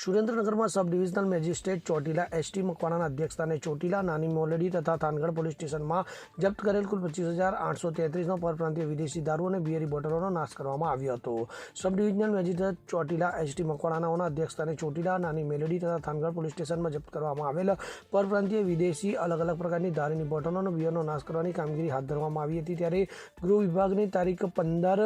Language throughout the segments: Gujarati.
સુરેન્દ્રનગરમાં sub divisional magistrate Chotila ST મકવાણાના અધ્યક્ષસ્થાને ચોટીલા નાની મોલડી તથા થાનગઢ પોલીસ સ્ટેશનમાં જપ્ત કરેલ કુલ પચીસ હજાર આઠસો તેત્રીસનો પરપ્રાંતીય વિદેશી દારૂ અને બિયરી બોટલોનો નાશ કરવામાં આવ્યો હતો. Sub divisional magistrate Chotila ST મકવાણાના અધ્યક્ષસ્થાને ચોટીલા નાની મેલડી તથા થાનગઢ પોલીસ સ્ટેશનમાં જપ્ત કરવામાં આવેલ પરપ્રાંતીય વિદેશી અલગ અલગ પ્રકારની દારૂની બોટલો અને બિયરનો નાશ કરવાની કામગીરી હાથ ધરવામાં આવી હતી. ત્યારે ગૃહ વિભાગની તારીખ પંદર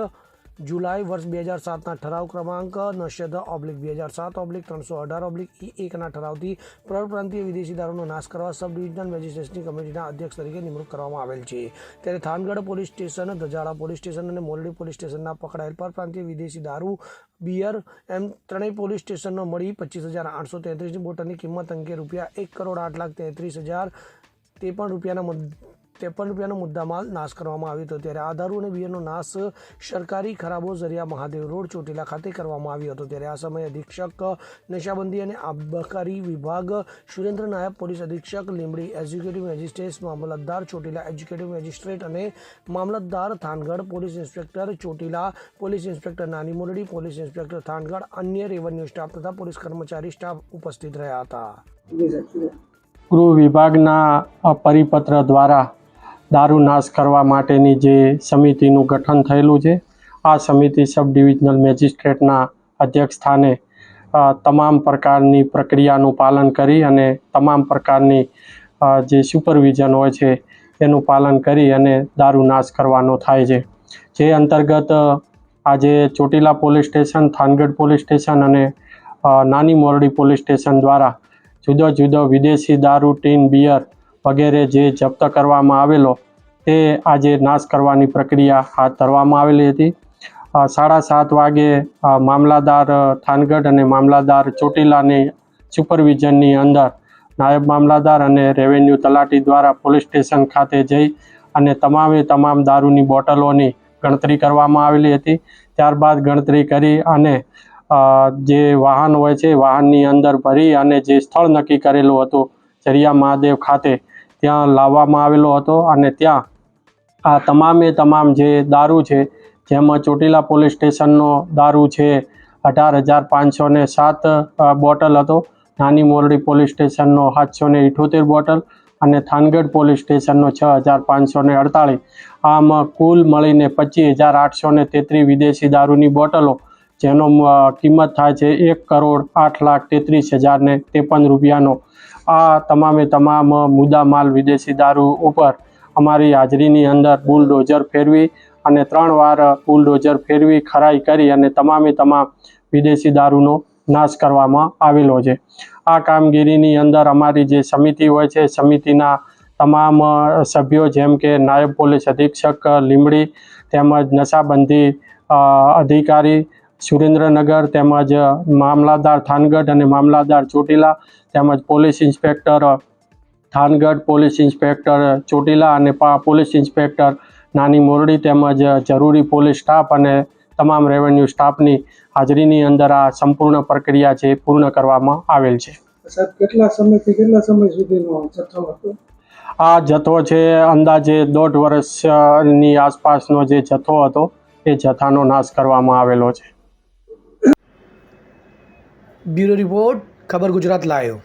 જુલાઈ વર્ષ બે હજાર સાતના ઠરાવ ક્રમાંક, નશ્યદ ઓબ્લિક બે હજાર સાત ઓબ્લિક, ત્રણસો અઢાર ઓબ્લિક, ઈ એકના ઠરાવથી પરપ્રાંતીય વિદેશી દારૂનો નાશ કરવા સબ ડિવિઝનલ મેજિસ્ટ્રેટની કમિટીના અધ્યક્ષ તરીકે નિમણૂક કરવામાં આવેલ છે. ત્યારે Thangadh police station Dhajala police station અને મોરડી પોલીસ સ્ટેશનના પકડાયેલ પરપ્રાંતીય વિદેશી દારૂ, બિયર એમ ત્રણેય પોલીસ સ્ટેશનનો મળી પચીસ હજાર આઠસો તેત્રીસની બોટલની કિંમત અંગે રૂપિયા એક કરોડ આઠ લાખ તેત્રીસ હજાર તે પણ રૂપિયાના ત્રેપન રૂપિયાનો મુદ્દામાલ નાશ કરવામાં આવ્યો હતો. ત્યારે આ દારૂ અને બિયરનો નાશ સરકારી ખરાબો ઝરિયા મહાદેવ રોડ ચોટીલા ખાતે કરવામાં આવ્યો હતો. ત્યારે આ સમયે અધિક્ષક નશાબંધી અને આબકારી વિભાગ સુરેન્દ્ર નાયબ પોલીસ અધિક્ષક લીંબડી એક્ઝિક્યુટિવ મેજિસ્ટ્રેટ મામલતદાર ચોટીલા એક્ઝિક્યુટિવ મેજિસ્ટ્રેટ અને મામલતદાર Thangadh police inspector Chotila police inspector Nani Mordi police inspector Thangadh અન્ય રેવન્યુ સ્ટાફ તથા પોલીસ કર્મચારી સ્ટાફ ઉપસ્થિત રહ્યા હતા. ગૃહ વિભાગના પરિપત્ર દ્વારા દારૂ નાશ કરવા માટેની જે સમિતિનું ગઠન થયેલું છે, આ સમિતિ સબ ડિવિઝનલ મેજિસ્ટ્રેટના અધ્યક્ષ સ્થાને તમામ પ્રકારની પ્રક્રિયાનું પાલન કરી અને તમામ પ્રકારની જે સુપરવિઝન હોય છે, એનું પાલન કરી અને દારૂ નાશ કરવાનો થાય છે. જે અંતર્ગત આજે Chotila police station, Thangadh police station અને નાની મોરડી પોલીસ સ્ટેશન દ્વારા જુદો જુદો વિદેશી દારૂ, ટીન, બિયર વગેરે જે જપ્ત કરવામાં આવેલો તે આજે નાશ કરવાની પ્રક્રિયા હાથ ધરવામાં આવેલી હતી. સાડા સાત વાગે મામલાદાર થાનગઢ અને મામલાદાર ચોટીલાની સુપરવિઝનની અંદર નાયબ મામલાદાર અને રેવન્યુ તલાટી દ્વારા પોલીસ સ્ટેશન ખાતે જઈ અને તમામે તમામ દારૂની બોટલોની ગણતરી કરવામાં આવેલી હતી. ત્યારબાદ ગણતરી કરી અને જે વાહન હોય છે વાહનની અંદર ભરી અને જે સ્થળ નક્કી કરેલું હતું, જરિયા મહાદેવ ખાતે ત્યાં લાવવામાં આવેલો હતો અને ત્યાં આ તમામે તમામ જે દારૂ છે, જેમાં ચોટીલા પોલીસ સ્ટેશનનો દારૂ છે, અઢાર હજાર પાંચસો ને સાત બોટલ હતો. નાની મોરડી પોલીસ સ્ટેશનનો સાતસો ને ઇઠોતેર બોટલ અને થાનગઢ પોલીસ સ્ટેશનનો છ હજાર પાંચસો ને અડતાળીસ. આમ કુલ મળીને પચીસ હજાર આઠસો ને તેત્રીસ વિદેશી દારૂની બોટલો, જેનો કિંમત થાય છે એક કરોડ આઠ લાખ તેત્રીસ હજાર ને ત્રેપન રૂપિયાનો. આ તમામે તમામ મુદ્દામાલ વિદેશી દારૂ ઉપર અમારી હાજરીની અંદર બુલડોઝર ફેરવી અને ત્રણ વાર બુલડોઝર ફેરવી, ખરાઈ કરી અને તમામે તમામ વિદેશી દારૂનો નાશ કરવામાં આવેલો છે. આ કામગીરીની અંદર અમારી જે સમિતિ હોય છે, સમિતિના તમામ સભ્યો જેમ કે નાયબ પોલીસ અધિક્ષક લીંબડી તેમજ નશાબંધી અધિકારી સુરેન્દ્રનગર તેમજ મામલાદાર થાનગઢ અને મામલાદાર ચોટીલા તેમજ police inspector Thangadh police inspector Chotila અને પોલીસ ઇન્સ્પેક્ટર નાની મોરડી તેમજ જરૂરી પોલીસ સ્ટાફ અને તમામ રેવન્યુ સ્ટાફની હાજરીની અંદર આ સંપૂર્ણ પ્રક્રિયા છે એ પૂર્ણ કરવામાં આવેલ છે. સાહેબ કેટલા સમયથી કેટલા સમય સુધીનો જથ્થો હતો? આ જથ્થો છે અંદાજે દોઢ વર્ષની આસપાસનો જે જથ્થો હતો એ જથ્થાનો નાશ કરવામાં આવેલો છે. બ્યુરો રિપોર્ટ ખબર ગુજરાત લાયો